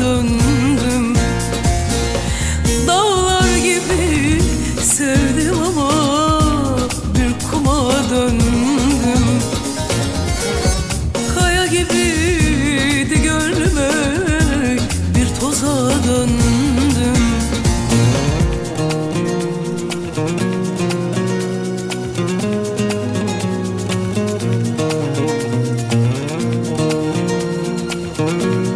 döndüm. Dağlar gibi sevdim ama bir kuma döndüm. Kaya gibiydi gönlüme bir toza döndüm. Müzik